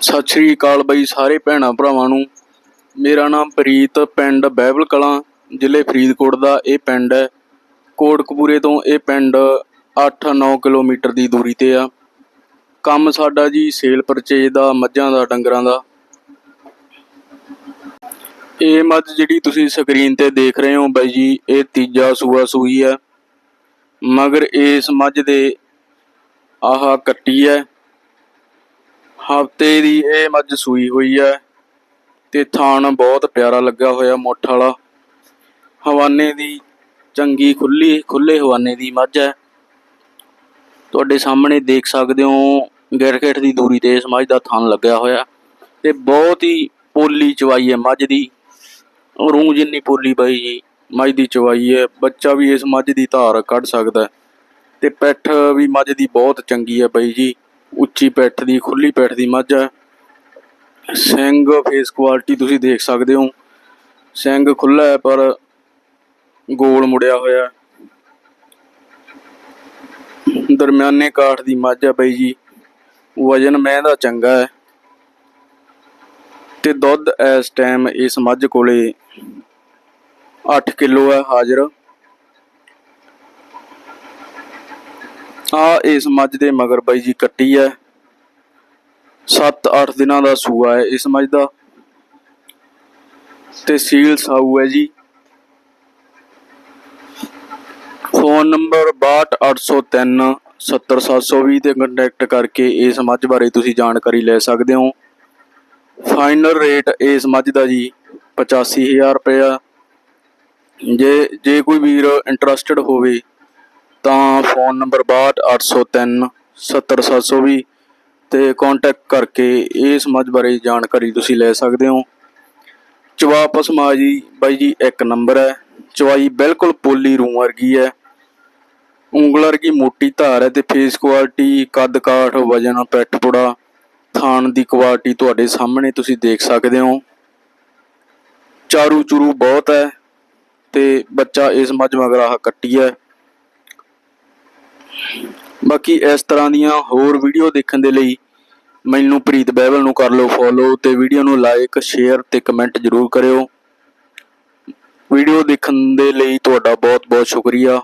ਸਤਿ ਸ਼੍ਰੀ ਅਕਾਲ ਬਈ ਸਾਰੇ ਭੈਣਾਂ ਭਰਾਵਾਂ ਨੂੰ। ਮੇਰਾ ਨਾਮ ਪ੍ਰੀਤ, ਪਿੰਡ ਬਹਿਬਲ ਕਲਾਂ, ਜ਼ਿਲ੍ਹੇ ਫਰੀਦਕੋਟ ਦਾ ਇਹ ਪਿੰਡ ਹੈ। ਕੋਟਕਪੂਰੇ ਤੋਂ ਇਹ ਪਿੰਡ 8-9 ਕਿਲੋਮੀਟਰ ਦੀ ਦੂਰੀ ਤੇ ਆ। ਕੰਮ ਸਾਡਾ ਜੀ ਸੇਲ ਪਰਚੇਜ ਦਾ, ਮੱਝਾਂ ਦਾ, ਡੰਗਰਾਂ ਦਾ। ਇਹ ਮੱਝ ਜਿਹੜੀ ਤੁਸੀਂ ਸਕਰੀਨ ਤੇ ਦੇਖ ਰਹੇ ਹੋ ਬਾਈ ਜੀ, ਇਹ ਤੀਜਾ ਸੂਆ ਸੂਈ ਹੈ। ਮਗਰ ਇਸ ਮੱਝ ਦੇ ਆਹਾ ਕੱਟੀ ਹੈ। ਹਫ਼ਤੇ ਦੀ ਇਹ ਮੱਝ ਸੂਈ ਹੋਈ ਹੈ ਤੇ ਥਾਣ ਬਹੁਤ ਪਿਆਰਾ ਲੱਗਾ ਹੋਇਆ ਮੁੱਠ ਵਾਲਾ। ਹਵਾਨੇ ਦੀ ਚੰਗੀ ਖੁੱਲੀ, ਖੁੱਲੇ ਹਵਾਨੇ ਦੀ ਮੱਝ ਹੈ। ਤੁਹਾਡੇ ਸਾਹਮਣੇ ਦੇਖ ਸਕਦੇ ਹੋ ਗਿਰਗਿਟ ਦੀ ਦੂਰੀ ਤੇ ਇਸ ਮੱਝ ਦਾ ਥਣ ਲੱਗਿਆ ਹੋਇਆ ਤੇ ਬਹੁਤ ਹੀ ਪੋਲੀ ਚਵਾਈ ਹੈ ਮੱਝ ਦੀ। ਰੂੰ ਜਿੰਨੀ ਪੋਲੀ ਬਾਈ ਜੀ ਮੱਝ ਦੀ ਚਵਾਈ ਹੈ। ਬੱਚਾ ਵੀ ਇਸ ਮੱਝ ਦੀ ਧਾਰ ਕੱਢ ਸਕਦਾ ਹੈ ਤੇ ਪਿੱਠ ਵੀ ਮੱਝ ਦੀ ਬਹੁਤ ਚੰਗੀ ਹੈ ਬਾਈ ਜੀ। ਉੱਚੀ ਪੈਠ ਦੀ, ਖੁੱਲੀ ਪੈਠ ਦੀ ਮੱਝ ਹੈ। ਸਿੰਘ ਫੇਸ ਕੁਆਲਿਟੀ ਤੁਸੀਂ ਦੇਖ ਸਕਦੇ ਹੋ। ਸਿੰਘ ਖੁੱਲਾ ਹੈ, ਪਰ ਗੋਲ ਮੁੜਿਆ ਹੋਇਆ ਦਰਮਿਆਨੇ ਕਾਠ ਦੀ ਮੱਝ ਹੈ ਬਾਈ ਜੀ। ਵਜਨ ਮੈਂ ਦਾ ਚੰਗਾ ਹੈ। ਤੇ ਦੁੱਧ ਇਸ ਟਾਈਮ ਇਸ ਮੱਝ ਕੋਲੇ 8 ਕਿਲੋ ਹੈ ਹਾਜ਼ਰ। ਆ ਇਸ ਮੱਝ ਦੇ ਮਗਰ ਬਾਈ ਜੀ ਕੱਟੀ ਹੈ। 7-8 ਦਿਨਾਂ ਦਾ ਸੂਆ ਹੈ ਇਸ ਮੱਝ ਦਾ। ਤੇ ਸੀਲ ਸਾਊ ਹੈ ਜੀ। ਫੋਨ ਨੰਬਰ 62803 70720 ਤੇ ਕੰਟੈਕਟ ਕਰਕੇ ਇਸ ਮੱਝ ਬਾਰੇ ਤੁਸੀਂ ਜਾਣਕਾਰੀ ਲੈ ਸਕਦੇ ਹੋ। ਫਾਈਨਲ ਰੇਟ ਇਸ ਮੱਝ ਦਾ ਜੀ 85000 ਰੁਪਇਆ। ਜੇ ਜੇ ਕੋਈ ਵੀਰ ਇੰਟਰਸਟਿਡ ਹੋਵੇ ਤਾਂ ਫੋਨ ਨੰਬਰ 62803 70720 ਤੇ ਕੰਟੈਕਟ ਕਰਕੇ ਇਸ ਮੱਝ ਬਾਰੇ ਜਾਣਕਾਰੀ ਤੁਸੀਂ ਲੈ ਸਕਦੇ ਹੋ। ਚਵਾ ਪਸਮਾ ਜੀ, ਬਾਈ ਜੀ, ਇੱਕ ਨੰਬਰ ਹੈ। ਚਵਾਈ ਬਿਲਕੁਲ ਪੋਲੀ ਰੂੰ ਵਰਗੀ ਹੈ। ਉਂਗਲ ਵਰਗੀ ਮੋਟੀ ਧਾਰ ਹੈ ਤੇ ਫੇਸ ਕੁਆਲਿਟੀ ਕੱਦ ਕਾਠ, ਵਜਨ, ਪਿੱਠ ਪੁੜਾ, ਥਾਣ ਦੀ ਕੁਆਲਿਟੀ ਤੁਹਾਡੇ ਸਾਹਮਣੇ ਤੁਸੀਂ ਦੇਖ ਸਕਦੇ ਹੋ। ਚਾਰੂ ਚੁਰੂ ਬਹੁਤ ਹੈ ਤੇ ਬੱਚਾ ਇਸ ਮੱਝ ਮਗਰ ਆਹ ਕੱਟੀ ਹੈ। ਬਾਕੀ ਇਸ ਤਰ੍ਹਾਂ ਦੀਆਂ ਹੋਰ ਵੀਡੀਓ ਦੇਖਣ ਦੇ ਲਈ ਮੈਨੂੰ ਪ੍ਰੀਤ ਬਹਿਬਲ ਨੂੰ ਕਰ ਲਓ ਫੋਲੋ ਤੇ ਵੀਡੀਓ ਨੂੰ ਲਾਈਕ ਸ਼ੇਅਰ ਤੇ ਕਮੈਂਟ ਜ਼ਰੂਰ ਕਰਿਓ। ਵੀਡੀਓ ਦੇਖਣ ਦੇ ਲਈ ਤੁਹਾਡਾ ਬਹੁਤ ਬਹੁਤ ਸ਼ੁਕਰੀਆ।